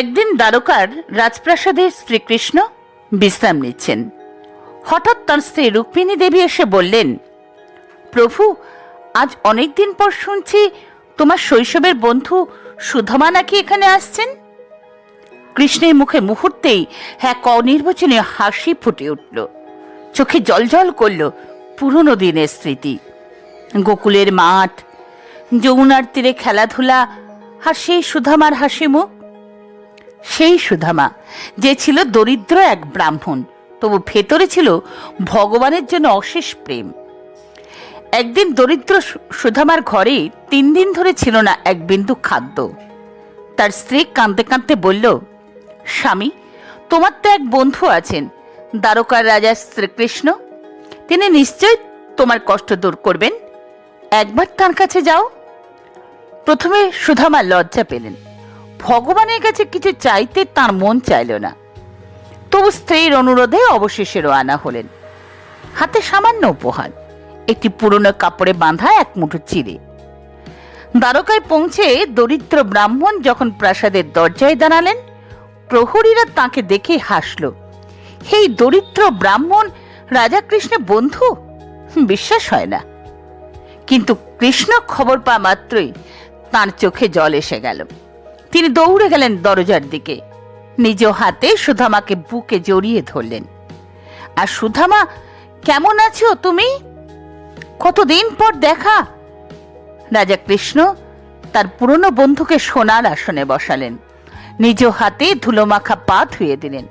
একদিন দ্বারকার রাজপ্রাসাদের শ্রীকৃষ্ণ বিশ্রাম নিচ্ছেন। হঠাৎ তার স্ত্রী রুক্মিণী দেবী এসে বললেন, প্রভু, আজ অনেকদিন পর শুনছি তোমার শৈশবের বন্ধু সুধমা নাকি এখানে আসছেন? কৃষ্ণের মুখে মুহূর্তেই এক অনির্বচনীয় হাসি ফুটে উঠল। চোখে জলজল করল পুরনো দিনের স্মৃতি। গোকুলের মাঠ, যমুনার তীরে খেলাধুলা আর সেই সুধামার হাসি মুখ সেই সুধামা, যে ছিল দরিদ্র এক ব্রাহ্মণ, তবু ভেতরে ছিল ভগবানের জন্য অশেষ প্রেম। একদিন দরিদ্র সুধামার ঘরে তিন দিন ধরে ছিল না এক বিন্দু খাদ্য। তার স্ত্রী কাঁদতে কাঁদতে বলল, স্বামী, তোমার তো এক বন্ধু আছেন, দ্বারকার রাজা শ্রীকৃষ্ণ। তিনি নিশ্চয় তোমার কষ্ট দূর করবেন। একবার তার কাছে যাও। প্রথমে সুধামা লজ্জা পেলেন। ভগবানের কাছে কিছু চাইতে তার মন চাইল না। তবু স্ত্রীর অনুরোধে অবশেষে রওনা হলেন। হাতে সামান্য উপহার, একটি পুরনো কাপড়ে বাঁধা এক মুঠো চিড়ে। দ্বারকায় পৌঁছে দরিদ্র ব্রাহ্মণ যখন প্রাসাদের দরজায় দাঁড়ালেন, প্রহরীরা তাকে দেখে হাসল। এই দরিদ্র ব্রাহ্মণ, রাজা কৃষ্ণের বন্ধু? বিশ্বাস হয় না। কিন্তু কৃষ্ণ খবর পাওয়া মাত্রই তার চোখে জল এসে গেল। তিনি দৌড়ে গেলেন দরজার দিকে। নিজ হাতে সুধামাকে বুকে জড়িয়ে ধরলেন। আর সুধামা, কেমন আছো তুমি? কতদিন পর দেখা? রাজা কৃষ্ণ তার পুরনো বন্ধুকে সোনার আসনে বসালেন। নিজ হাতে ধুলোমাখা পা ধুয়ে দিলেন।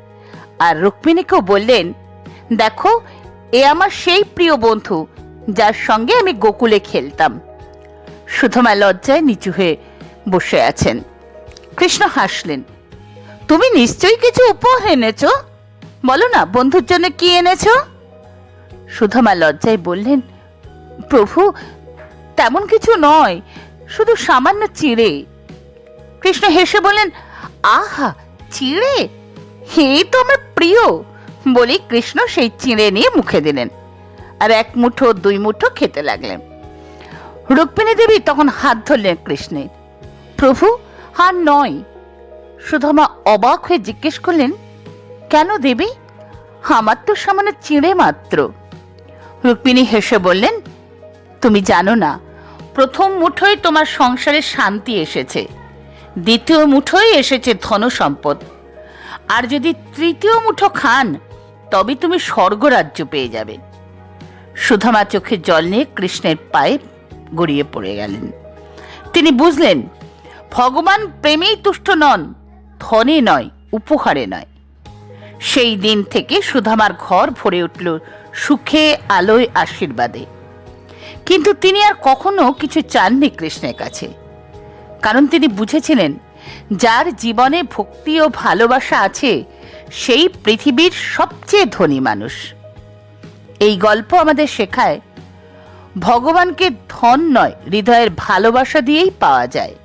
আর রুক্মিণীকেও বললেন, দেখো, এ আমার সেই প্রিয় বন্ধু, যার সঙ্গে আমি গোকুলে খেলতাম। সুধমা লজ্জায় নিচু হয়ে বসে আছেন। কৃষ্ণ হাসলেন। তুমি নিশ্চয়ই কিছু উপহার এনেছো? বলো না, বন্ধুর জন্য কি এনেছো? সুধমা লজ্জায় বললেন, প্রভু, তেমন কিছু নয়, শুধু সামান্য চিড়ে। কৃষ্ণ হেসে বললেন, আহা, চিড়ে? হে তো আমার প্রিয় বলি কৃষ্ণ সেই চিড়ে নিয়ে মুখে দিলেন আর এক মুঠো, দুই মুঠো খেতে লাগলেন। রুক্মিণী দেবী তখন হাত ধরলেন কৃষ্ণের। প্রভু আর নয়। সুধমা অবাক হয়ে জিজ্ঞেস করলেন, কেন দেবী? আমার তো সামান্য চিঁড়ে মাত্র। রুক্মিণী হেসে বললেন, তুমি জানো না, প্রথম মুঠোয় তোমার সংসারে শান্তি এসেছে, দ্বিতীয় মুঠোয় এসেছে ধন সম্পদ আর যদি তৃতীয় মুঠো খান তবে তুমি স্বর্গরাজ্য পেয়ে যাবে। সুধামা চোখে জল নিয়ে কৃষ্ণের পায়ে গড়িয়ে পড়ে গেলেন। তিনি বুঝলেন ভগবান প্রেমেই তুষ্ট নন, ধনে নয়, উপহারে নয়। সেই দিন থেকে সুধামার ঘর ভরে উঠল সুখে আলোয় আশীর্বাদে। কিন্তু তিনি আর কখনো কিছু চাননি কৃষ্ণের কাছে। কারণ তিনি বুঝেছিলেন, যার জীবনে ভক্তি ও ভালোবাসা আছে, সেই পৃথিবীর সবচেয়ে ধনী মানুষ। এই গল্প আমাদের শেখায়, ভগবানকে ধন নয়, হৃদয়ের ভালোবাসা দিয়েই পাওয়া যায়।